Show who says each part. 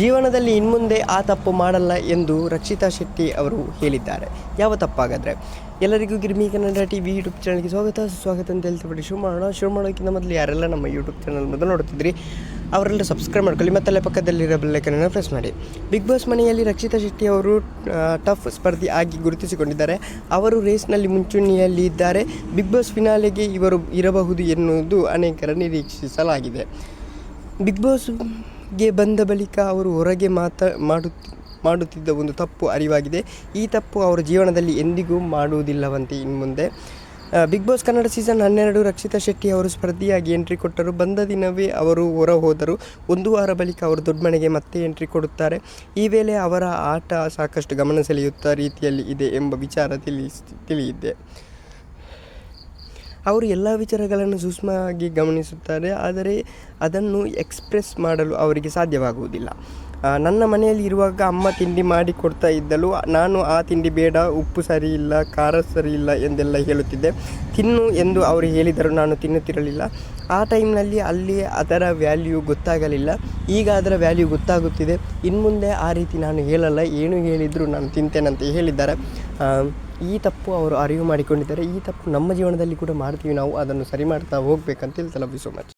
Speaker 1: ಜೀವನದಲ್ಲಿ ಇನ್ಮುಂದೆ ಆ ತಪ್ಪು ಮಾಡಲ್ಲ ಎಂದು ರಕ್ಷಿತಾ ಶೆಟ್ಟಿ ಅವರು ಹೇಳಿದ್ದಾರೆ. ಯಾವ ತಪ್ಪಾಗಾದರೆ? ಎಲ್ಲರಿಗೂ Girmi Kannada T V YouTube ಚಾನಲ್ಗೆ ಸ್ವಾಗತ. ಸ್ವಾಗತ ಅಂತ ಹೇಳ್ತಿಬಿಟ್ಟು ಶುರು ಮಾಡೋಣ ಶುರು ಮಾಡೋಕ್ಕಿಂತ ಮೊದಲು ಯಾರೆಲ್ಲ ನಮ್ಮ ಯೂಟ್ಯೂಬ್ ಚಾನಲ್ ಮೊದಲು ನೋಡ್ತಿದ್ರಿ, ಅವರೆಲ್ಲ ಸಬ್ಸ್ಕ್ರೈಬ್ ಮಾಡ್ಕೊಳ್ಳಿ, ಮತ್ತಲ್ಲೇ ಪಕ್ಕದಲ್ಲಿರೋ ಬೆಲ್ಲೈಕನನ್ನು ಪ್ರೆಸ್ ಮಾಡಿ. ಬಿಗ್ ಬಾಸ್ ಮನೆಯಲ್ಲಿ ರಕ್ಷಿತಾ ಶೆಟ್ಟಿ ಅವರು ಟಫ್ ಸ್ಪರ್ಧಿ ಆಗಿ ಗುರುತಿಸಿಕೊಂಡಿದ್ದಾರೆ. ಅವರು ರೇಸ್ನಲ್ಲಿ ಮುಂಚೂಣಿಯಲ್ಲಿ ಇದ್ದಾರೆ. ಬಿಗ್ ಬಾಸ್ ಫಿನಾಲೆಗೆ ಇವರು ಇರಬಹುದು ಎನ್ನುವುದು ಅನೇಕರ ನಿರೀಕ್ಷಿಸಲಾಗಿದೆ. ಬಿಗ್ ಬಾಸ್ಗೆ ಬಂದ ಬಳಿಕ ಅವರು ಹೊರಗೆ ಮಾತಾ ಮಾಡುತ್ತಿ ಮಾಡುತ್ತಿದ್ದ ಒಂದು ತಪ್ಪು ಅರಿವಾಗಿದೆ. ಈ ತಪ್ಪು ಅವರ ಜೀವನದಲ್ಲಿ ಎಂದಿಗೂ ಮಾಡುವುದಿಲ್ಲವಂತೆ ಇನ್ನು ಮುಂದೆ ಬಿಗ್ ಬಾಸ್ ಕನ್ನಡ ಸೀಸನ್ ಹನ್ನೆರಡು ರಕ್ಷಿತಾ ಶೆಟ್ಟಿ ಅವರು ಸ್ಪರ್ಧಿಯಾಗಿ ಎಂಟ್ರಿ ಕೊಟ್ಟರು. ಬಂದ ದಿನವೇ ಅವರು ಹೊರ ಹೋದರು ಒಂದು ವಾರ ಬಳಿಕ ಅವರು ದೊಡ್ಡ ಮನೆಗೆ ಮತ್ತೆ ಎಂಟ್ರಿ ಕೊಡುತ್ತಾರೆ. ಈ ವೇಳೆ ಅವರ ಆಟ ಸಾಕಷ್ಟು ಗಮನ ಸೆಳೆಯುತ್ತ ರೀತಿಯಲ್ಲಿ ಇದೆ ಎಂಬ ವಿಚಾರ ತಿಳಿಸ್, ತಿಳಿಯಿದೆ. ಅವರು ಎಲ್ಲ ವಿಚಾರಗಳನ್ನು ಸೂಕ್ಷ್ಮವಾಗಿ ಗಮನಿಸುತ್ತಾರೆ, ಆದರೆ ಅದನ್ನು ಎಕ್ಸ್ಪ್ರೆಸ್ ಮಾಡಲು ಅವರಿಗೆ ಸಾಧ್ಯವಾಗುವುದಿಲ್ಲ. ನನ್ನ ಮನೆಯಲ್ಲಿ ಇರುವಾಗ ಅಮ್ಮ ತಿಂಡಿ ಮಾಡಿ ಕೊಡ್ತಾ ಇದ್ದಳು. ನಾನು ಆ ತಿಂಡಿ ಬೇಡ, ಉಪ್ಪು ಸರಿ ಇಲ್ಲ, ಖಾರ ಸರಿ ಇಲ್ಲ ಎಂದೆಲ್ಲ ಹೇಳುತ್ತಿದ್ದೆ. ತಿನ್ನು ಎಂದು ಅವರು ಹೇಳಿದರು ನಾನು ತಿನ್ನುತ್ತಿರಲಿಲ್ಲ. ಆ ಟೈಮ್ನಲ್ಲಿ ಅಲ್ಲಿ ಅದರ ವ್ಯಾಲ್ಯೂ ಗೊತ್ತಾಗಲಿಲ್ಲ. ಈಗ ಅದರ ವ್ಯಾಲ್ಯೂ ಗೊತ್ತಾಗುತ್ತಿದೆ. ಇನ್ನು ಮುಂದೆ ಆ ರೀತಿ ನಾನು ಹೇಳಲ್ಲ. ಏನು ಹೇಳಿದರೂ ನಾನು ತಿಂತೇನಂತ ಹೇಳಿದ್ದಾರೆ. ಈ ತಪ್ಪು ಅವರು ಅರಿವು ಮಾಡಿಕೊಂಡಿದ್ದಾರೆ, ಈ ತಪ್ಪು ನಮ್ಮ ಜೀವನದಲ್ಲಿ ಕೂಡ ಮಾಡ್ತೀವಿ ನಾವು, ಅದನ್ನು ಸರಿ ಮಾಡ್ತಾ ಹೋಗ್ಬೇಕಂತ ಹೇಳ್ತಾ ಲವ್ ಯು ಸೊ ಮಚ್.